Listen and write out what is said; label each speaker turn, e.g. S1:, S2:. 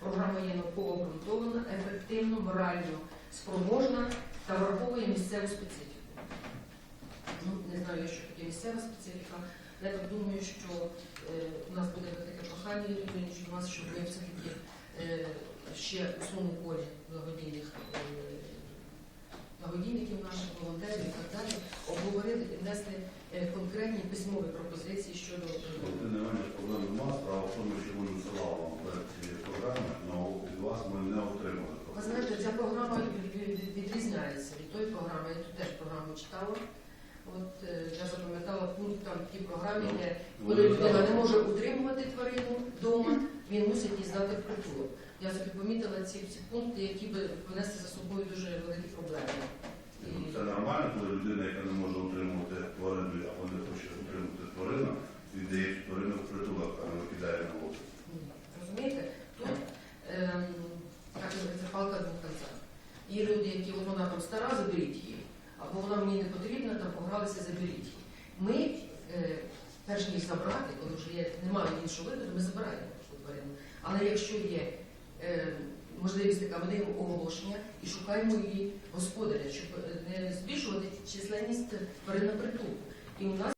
S1: Програма є науково обґрунтована, ефективно, морально спроможна та враховує місцеву специфіку. Ну, не знаю, що таке місцева специфіка. Я так думаю, що е, у нас буде таке прохання Юрій що у нас, щоб ми все-таки е, ще у своєму полі благодійних е, благодійників наших волонтерів і так далі обговорити, піднести е, конкретні письмові пропозиції щодо е,
S2: Тим не менше проблем нема. Справа в тому, що ми надсилали вам проект цієї програми, але від вас ми не отримали.
S1: Ви знаєте, ця програма від- від- відрізняється від тої програми. Я тут теж програму читала. От е, я запам'ятала пункт там в тій програмі, де коли людина не може утримувати тварину вдома, він мусить її здати в притулок. Я собі помітила ці, ці пункти, які би понести за собою дуже великі проблеми. І,
S2: Ну, Це нормально, коли людина, яка не може утримувати тварину, або не хоче утримувати тварину, віддає цю тварину в притулок, а не викидає на вулицю.
S1: м, розумієте, тут ем, так називається палка двох концах. Є люди, які вона там стара, заберіть її, або вона мені не потрібна, там погралися, заберіть її. Ми, е, перш ніж забрати, коли вже є, немає іншого виходу, ми забираємо тварину. Але якщо є е, можливість така, ми даємо оголошення і шукаємо її господаря, щоб е, не збільшувати численність тварин на притулку. І у нас